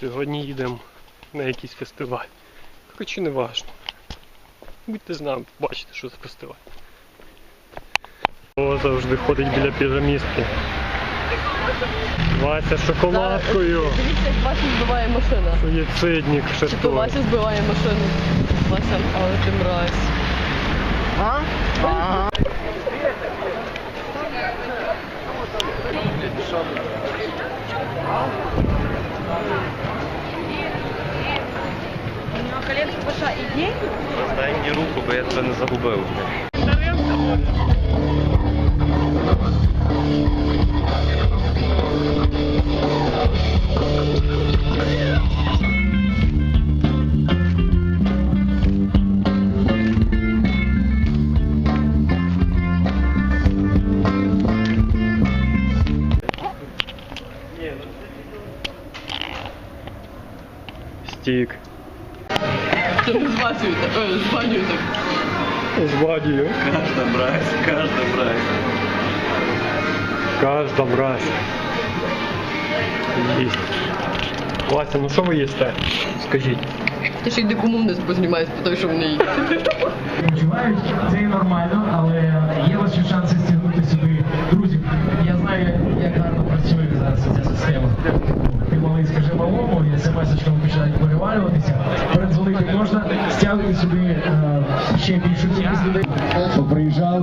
Сьогодні їдемо на якийсь фестиваль. Коротше, не важно. Будьте з нами, бачите, що за фестиваль. О, завжди ходить біля піжамістки. Вася з шоколадкою. Дивіться, як Вася збиває машину. Суїцидник Чи то той. Вася збиває машину? Вася, але ти мразь. Мені руку, бо я тебе не загубив. Стік. Так. З Вадією. Кажда мразь, кажда мразь. Кажда мразь. Їсть. Вася, ну що ви їсте? Скажіть. Ти ще й дикумовниць познімаєш по той, що вони їдять. відчувають, це і нормально, але є у вас ще шанси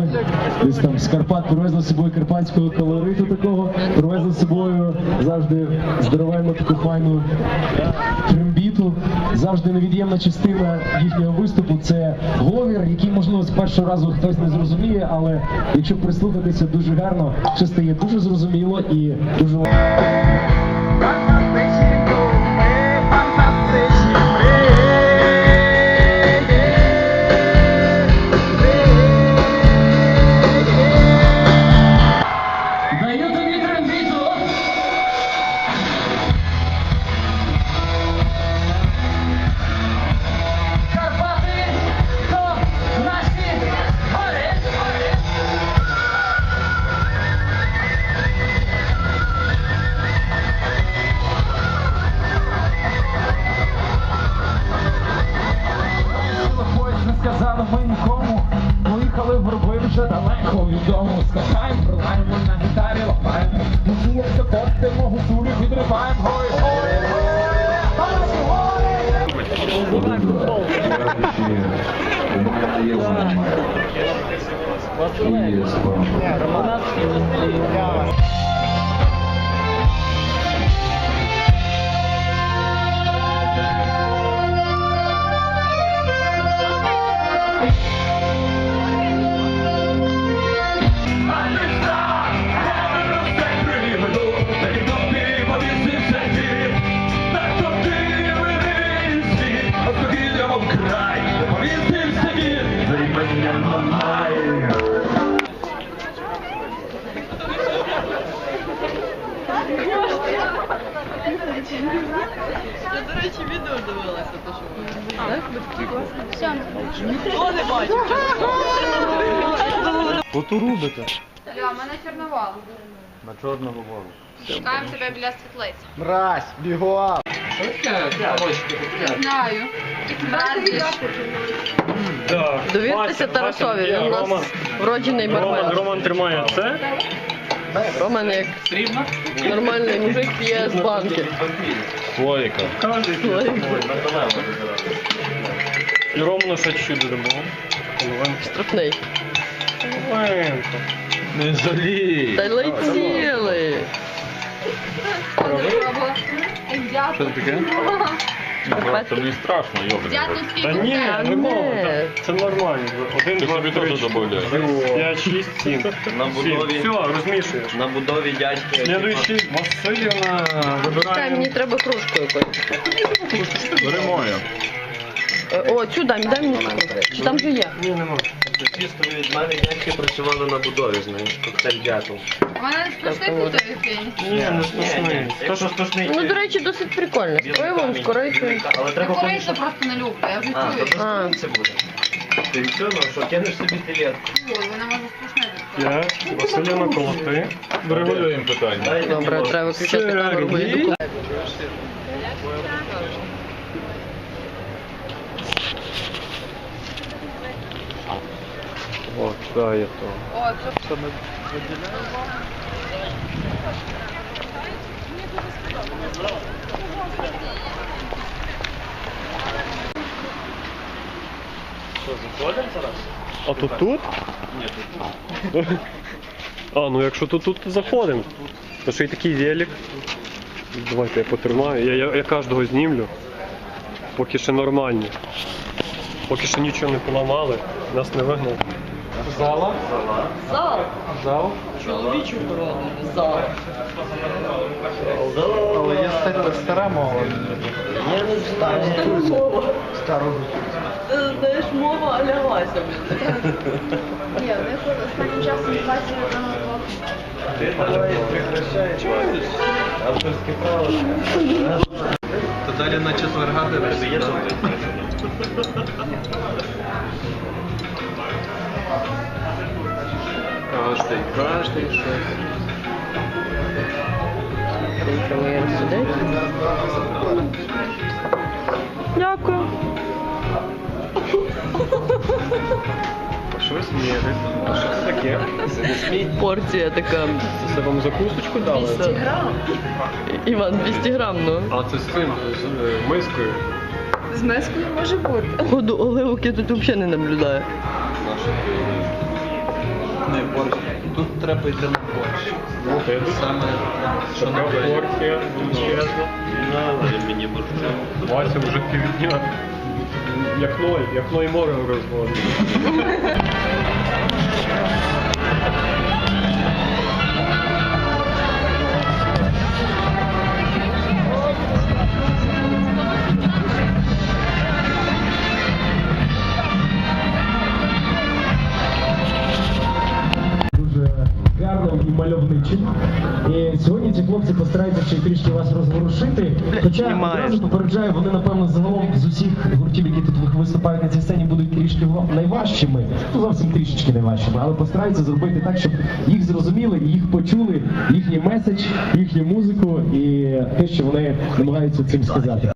Приїжджали, десь там з Карпат привезли з собою карпатського колориту такого, привезли з собою завжди здоровенну таку файну трембіту. Завжди невід'ємна частина їхнього виступу це говір, який можливо з першого разу хтось не зрозуміє, але якщо прислухатися дуже гарно, все стає дуже зрозуміло і дуже Даю Сказали ми нікому, поїхали в роби вже далеко від дому. Скакаємо, прилаємо на гітарі, лапаємо, музуємося, коптимо, гусулі, відриваємо, гой, гой, Я, до речі, відео дивилася, то що ви. Так, Ніхто не бачив. Оту рубите. Ля, мене чорновал. На чорного вору. Чекаємо тебе біля світлиць. Мразь, бігом! Знаю. Радіш. Довіртеся Тарасові, він у нас вроджений бармен. Роман тримає це. Роман як нормальний мужик п'є з банки. Слоїка. І Роману ще чуть додамо. Штрафний. Половинку. Не жалій. Та летіли. Що це таке? Це мені страшно, йобаний. Та ні, не мало. можна. Це нормально. Один, Ти два, собі три, теж чотири, п'ять, шість, сім. На будові. Все, розмішуєш. На будові дядьки. Слідуючий Васильівна Чекай, вибирає. мені треба кружку якусь. Бери моє. Е, О, цю дай, дай мені. Чи там же є? Ні, нема. Чисто від мене дядьки працювали на будові, знаєш, коктейль дятел. У мене сплошний тут який. Ні, не смішний. То, що страшний. Ну, до речі, досить прикольно. З пивом, з корицею. Але Я треба корейця помішати. просто не люблю, я вже А, то чую. просто це буде. Ти все, ну що, кинеш собі білет. Ой, вона може сплошне. П'ять. Василівна колоти. Регулюємо питання. Добре, треба виключати камеру, бо я Сергій. Вистачає того. О, це А тут тут? Ні, тут. А, ну якщо тут тут, то заходимо. То що і такий велик. Давайте я потримаю. Я, я, я кожного знімлю. Поки ще нормальні. Поки ще нічого не поламали, нас не вигнали. Зала? Зал. Зал? Чоловічу породу. Зал. Але є стара, стара мова. Я не знаю. Мова. Стару. Ти знаєш, мова ляглася. Ні, в них останнім часом 21 років. Авторське право. То далі на четверга. Каждый, каждый шаг. Дякую. Що ви смієте? Що це таке? Це не смій. Порція така. Це вам закусочку дали? 200 грам. Іван, 200 грам, ну. А це з цим, з е, мискою. З мискою може бути. Ходу оливок я тут взагалі не наблюдаю. Не борщ. Тут треба йти на борщ. Ну, Саме Така порція, величезна. Мені борщ. Вася вже півдня. Як ной, як ной море розводить. Трішки вас розворушити. Хоча одразу попереджаю, вони напевно загалом з усіх гуртів, які тут виступають на цій сцені, будуть трішки найважчими, ну зовсім трішечки найважчими, але постараються зробити так, щоб їх зрозуміли, їх почули, їхній меседж, їхню музику і те, що вони намагаються цим сказати.